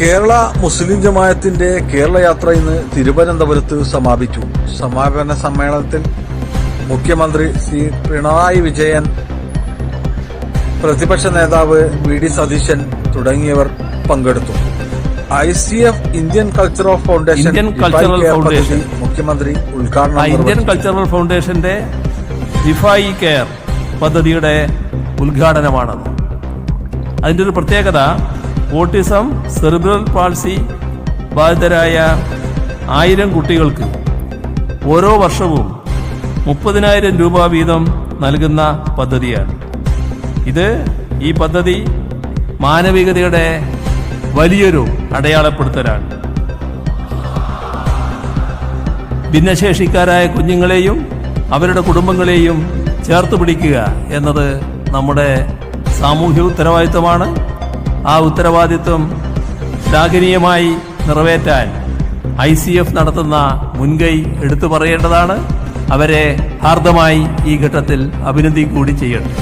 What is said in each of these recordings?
കേരള മുസ്ലിം ജമാഅത്തിന്റെ കേരള യാത്ര ഇന്ന് തിരുവനന്തപുരത്ത് സമാപിച്ചു. സമാപന സമ്മേളനത്തിൽ മുഖ്യമന്ത്രി ശ്രീ പിണറായി വിജയൻ പ്രതിപക്ഷ നേതാവ് വി ഡി സതീശൻ തുടങ്ങിയവർ പങ്കെടുത്തു. I C F Indian cultural foundation Indian cultural foundation. മുഖ്യമന്ത്രി ഉദ്ഘാടനം ഇന്ത്യൻ കൾച്ചറൽ ഫൗണ്ടേഷന്റെ ഡിഫായി കെയർ പദ്ധതിയുടെ ഉദ്ഘാടനമാണത്. അതിന്റെ ഒരു പ്രത്യേകത ഓട്ടിസം സെറിബ്രൽ പാൾസി ബാധിതരായ ആയിരം കുട്ടികൾക്ക് ഓരോ വർഷവും മുപ്പതിനായിരം രൂപ വീതം നൽകുന്ന പദ്ധതിയാണ്. ഇത് ഈ പദ്ധതി മാനവികതയുടെ വലിയൊരു അടയാളപ്പെടുത്തലാണ്. ഭിന്നശേഷിക്കാരായ കുഞ്ഞുങ്ങളെയും അവരുടെ കുടുംബങ്ങളെയും ചേർത്ത് പിടിക്കുക എന്നത് നമ്മുടെ സാമൂഹ്യ ഉത്തരവാദിത്വമാണ് ആ ഉത്തരവാദിത്വം ശ്ലാഘനീയമായി നിറവേറ്റാൻ ഐ സി എഫ് നടത്തുന്ന മുൻകൈ എടുത്തു പറയേണ്ടതാണ്. അവരെ ഹാർദമായി ഈ ഘട്ടത്തിൽ അഭിനന്ദി കൂടി ചെയ്യണം.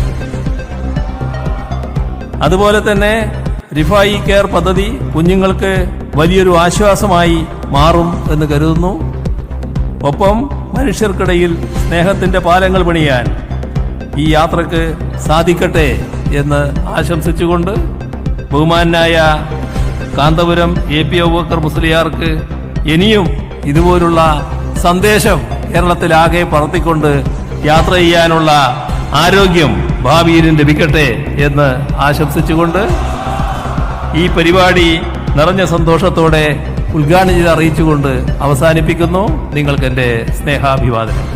അതുപോലെ തന്നെ റിഫായി കെയർ പദ്ധതി കുഞ്ഞുങ്ങൾക്ക് വലിയൊരു ആശ്വാസമായി മാറും എന്ന് കരുതുന്നു. ഒപ്പം മനുഷ്യർക്കിടയിൽ സ്നേഹത്തിന്റെ പാലങ്ങൾ പണിയാൻ ഈ യാത്രയ്ക്ക് സാധിക്കട്ടെ എന്ന് ആശംസിച്ചുകൊണ്ട് ബഹുമാനായ കാന്തപുരം എ പി അബൂബക്കർ മുസ്ലിയാർക്ക് ഇനിയും ഇതുപോലുള്ള സന്ദേശം കേരളത്തിലാകെ പറത്തിക്കൊണ്ട് യാത്ര ചെയ്യാനുള്ള ആരോഗ്യം ഭാവിയിൽ ലഭിക്കട്ടെ എന്ന് ആശംസിച്ചുകൊണ്ട് ഈ പരിപാടി നിറഞ്ഞ സന്തോഷത്തോടെ ഉദ്ഘാടനം ചെയ്ത് അറിയിച്ചുകൊണ്ട് അവസാനിപ്പിക്കുന്നു നിങ്ങൾക്ക് എന്റെ സ്നേഹാഭിവാദനം.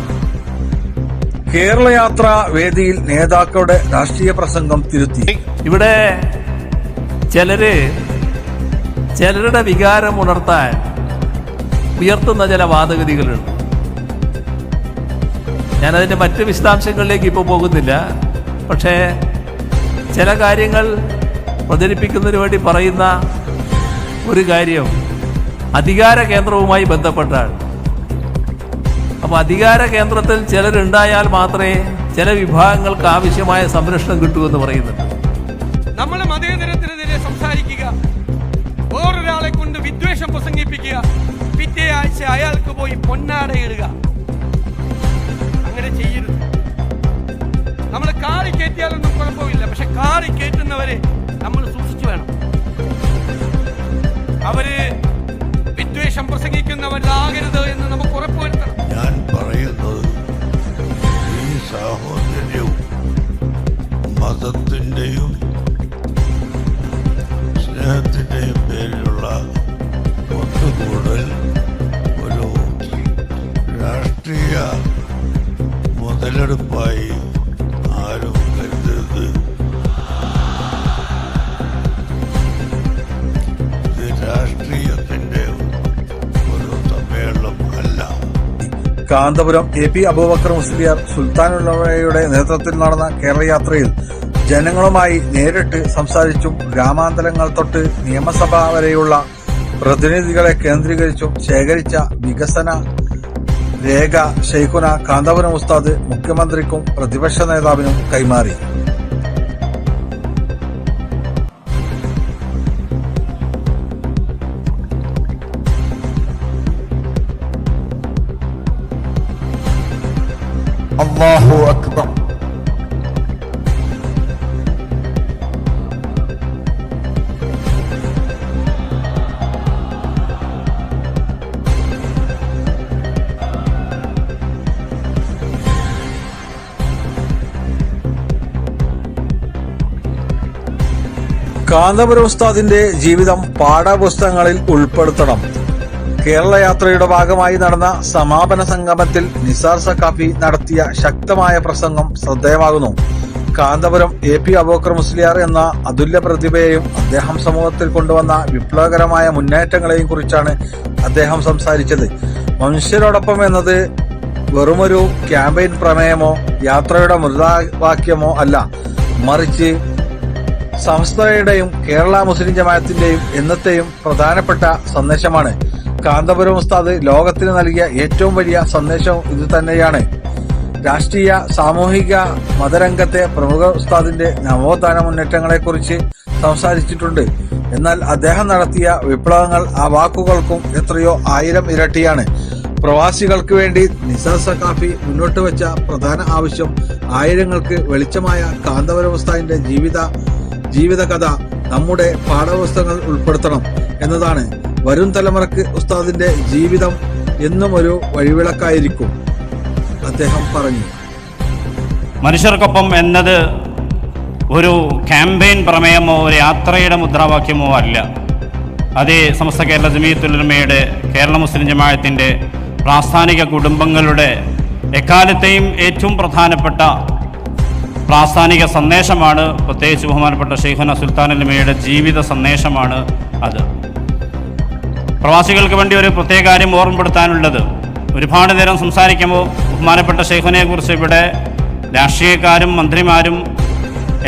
കേരളയാത്ര വേദിയിൽ നേതാക്കളുടെ രാഷ്ട്രീയ പ്രസംഗം തിരുത്തി. ഇവിടെ ചിലര് ചിലരുടെ വികാരം ഉണർത്താൻ ഉയർത്തുന്ന ചില വാദഗതികളുണ്ട്. ഞാനതിന്റെ മറ്റ് വിശദാംശങ്ങളിലേക്ക് ഇപ്പോൾ പോകുന്നില്ല. പക്ഷേ ചില കാര്യങ്ങൾ പ്രചരിപ്പിക്കുന്നതിന് വേണ്ടി പറയുന്ന ഒരു കാര്യം അധികാര കേന്ദ്രവുമായി ബന്ധപ്പെട്ടാണ്. അപ്പോൾ അധികാര കേന്ദ്രത്തിൽ ചിലരുണ്ടായാൽ മാത്രമേ ചില വിഭാഗങ്ങൾക്ക് ആവശ്യമായ സംരക്ഷണം കിട്ടൂ എന്ന് പറയുന്നുണ്ട്. നമ്മൾ വിദ്വേഷം പ്രസംഗിപ്പിക്കുക. പിറ്റേ ആഴ്ച അയാൾക്ക് പോയി പൊന്നാടയിടുക. അങ്ങനെ ചെയ്യരുത്. നമ്മൾ കാറി കയറ്റിയാലൊന്നും കുഴപ്പമില്ല. പക്ഷെ കാറി കയറ്റുന്നവരെ നമ്മൾ സൂക്ഷിച്ചു വേണം. അവർ വിദ്വേഷം പ്രസംഗിക്കുന്നവരാകരുത് എന്ന് നമുക്ക് ഉറപ്പുവരുത്തണം. ഞാൻ പറയുന്നത് ഈ സാഹോദര്യവും മതത്തിന്റെയും മുതലെടുപ്പായി ആരും കരുതരുത്. ഇത് രാഷ്ട്രീയത്തിന്റെ ഒരു സമ്മേളനം അല്ല. കാന്തപുരം എ പി അബൂബക്കർ മുസ്ലിയാർ സുൽത്താനുള്ളവയുടെ നേതൃത്വത്തിൽ നടന്ന കേരളയാത്രയിൽ ജനങ്ങളുമായി നേരിട്ട് സംസാരിച്ചും ഗ്രാമാന്തരങ്ങൾ തൊട്ട് നിയമസഭ വരെയുള്ള പ്രതിനിധികളെ കേന്ദ്രീകരിച്ചും ശേഖരിച്ച വികസന രേഖ ഷെയ്ഖുന കാന്തപുരം ഉസ്താദ് മുഖ്യമന്ത്രിക്കും പ്രതിപക്ഷ നേതാവിനും കൈമാറി. അള്ളാഹു അക്ബർ. കാന്തപുരം ഉസ്താദിന്റെ ജീവിതം പാഠപുസ്തകങ്ങളിൽ ഉൾപ്പെടുത്തണം. കേരള യാത്രയുടെ ഭാഗമായി നടന്ന സമാപന സംഗമത്തിൽ നിസാർ സക്കാഫി നടത്തിയ ശക്തമായ പ്രസംഗം ശ്രദ്ധേയമാകുന്നു. കാന്തപുരം എ പി അബോക്കർ മുസ്ലിയാർ എന്ന അതുല്യ പ്രതിഭയെയും അദ്ദേഹം സമൂഹത്തിൽ കൊണ്ടുവന്ന വിപ്ലവകരമായ മുന്നേറ്റങ്ങളെയും കുറിച്ചാണ് അദ്ദേഹം സംസാരിച്ചത്. മനുഷ്യരോടൊപ്പം എന്നത് വെറുമൊരു ക്യാമ്പയിൻ പ്രമേയമോ യാത്രയുടെ മൃതവാക്യമോ അല്ല. മറിച്ച് സംസ്ഥയുടെയും കേരള മുസ്ലിം ജമാഅത്തിന്റെയും എന്നത്തെയും പ്രധാനപ്പെട്ട സന്ദേശമാണ്. കാന്തപുരം ഉസ്താദ് ലോകത്തിന് നൽകിയ ഏറ്റവും വലിയ സന്ദേശം ഇത് തന്നെയാണ്. രാഷ്ട്രീയ സാമൂഹിക മതരംഗത്തെ പ്രമുഖ ഉസ്താദിന്റെ നവോത്ഥാന മുന്നേറ്റങ്ങളെക്കുറിച്ച് സംസാരിച്ചിട്ടുണ്ട്. എന്നാൽ അദ്ദേഹം നടത്തിയ വിപ്ലവങ്ങൾ ആ വാക്കുകൾക്കും എത്രയോ ആയിരം ഇരട്ടിയാണ്. പ്രവാസികൾക്ക് വേണ്ടി നിസാർ കാഫി മുന്നോട്ട് വെച്ച പ്രധാന ആവശ്യം ആയിരങ്ങൾക്ക് വെളിച്ചമായ കാന്തപുരം ഉസ്താദിന്റെ ജീവിത ജീവിതകഥ നമ്മുടെ പാഠപുസ്തകങ്ങൾ ഉൾപ്പെടുത്തണം എന്നതാണ് വരും തലമുറയ്ക്ക് ഉസ്താദിന്റെ ജീവിതം എന്നും ഒരു വഴിവിളക്കായിരിക്കും. അദ്ദേഹം പറഞ്ഞു. മനുഷ്യർക്കൊപ്പം എന്നത് ഒരു ക്യാമ്പയിൻ പ്രമേയമോ ഒരു യാത്രയുടെ മുദ്രാവാക്യമോ അല്ല. അതേ സമസ്ത കേരള ജമീയത്തുലമയുടെ കേരള മുസ്ലിം ജമാഅത്തിന്റെ പ്രാസ്ഥാനിക കുടുംബങ്ങളുടെ എക്കാലത്തെയും ഏറ്റവും പ്രധാനപ്പെട്ട പ്രാസ്ഥാനിക സന്ദേശമാണ്. പ്രത്യേകിച്ച് ബഹുമാനപ്പെട്ട ഷെയ്ഖുന സുൽത്താനുലമയുടെ ജീവിത സന്ദേശമാണ് അത്. പ്രവാസികൾക്ക് വേണ്ടി ഒരു പ്രത്യേക കാര്യം ഓർമ്മപ്പെടുത്താനുള്ളത്. ഒരുപാട് നേരം സംസാരിക്കുമ്പോൾ ബഹുമാനപ്പെട്ട ഷെയ്ഖുനെക്കുറിച്ച് ഇവിടെ രാഷ്ട്രീയക്കാരും മന്ത്രിമാരും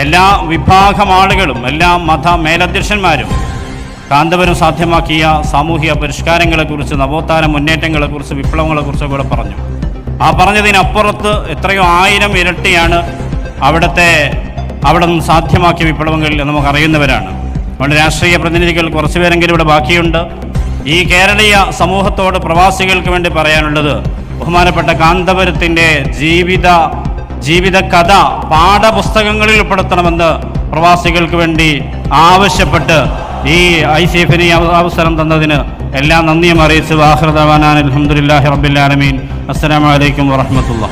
എല്ലാ വിഭാഗം ആളുകളും എല്ലാ മത മേലധ്യക്ഷന്മാരും കാന്തപുരം സാധ്യമാക്കിയ സാമൂഹിക പരിഷ്കാരങ്ങളെക്കുറിച്ച് നവോത്ഥാന മുന്നേറ്റങ്ങളെക്കുറിച്ച് വിപ്ലവങ്ങളെക്കുറിച്ച് ഇവിടെ പറഞ്ഞു. ആ പറഞ്ഞതിനപ്പുറത്ത് എത്രയോ ആയിരം ഇരട്ടിയാണ് അവിടുത്തെ അവിടെ നിന്ന് സാധ്യമാക്കിയ വിപ്ലവങ്ങളിൽ നമുക്ക് അറിയുന്നവരാണ് നമ്മുടെ രാഷ്ട്രീയ പ്രതിനിധികൾ കുറച്ചു പേരെങ്കിലും ഇവിടെ ബാക്കിയുണ്ട്. ഈ കേരളീയ സമൂഹത്തോട് പ്രവാസികൾക്ക് വേണ്ടി പറയാനുള്ളത് ബഹുമാനപ്പെട്ട കാന്തപുരത്തിന്റെ ജീവിത ജീവിത കഥ പാഠപുസ്തകങ്ങളിൽ ഉൾപ്പെടുത്തണമെന്ന് പ്രവാസികൾക്ക് വേണ്ടി ആവശ്യപ്പെട്ട് ഈ ഐ സി എഫിന് അവസരം തന്നതിന് എല്ലാ നന്ദിയും അറിയിച്ച്. വാഹൃദവാനാൻ അലഹമുല്ലാഹി റബിൻ ആലമീൻ. അസ്സലാമലൈക്കും വറഹമത്തുള്ള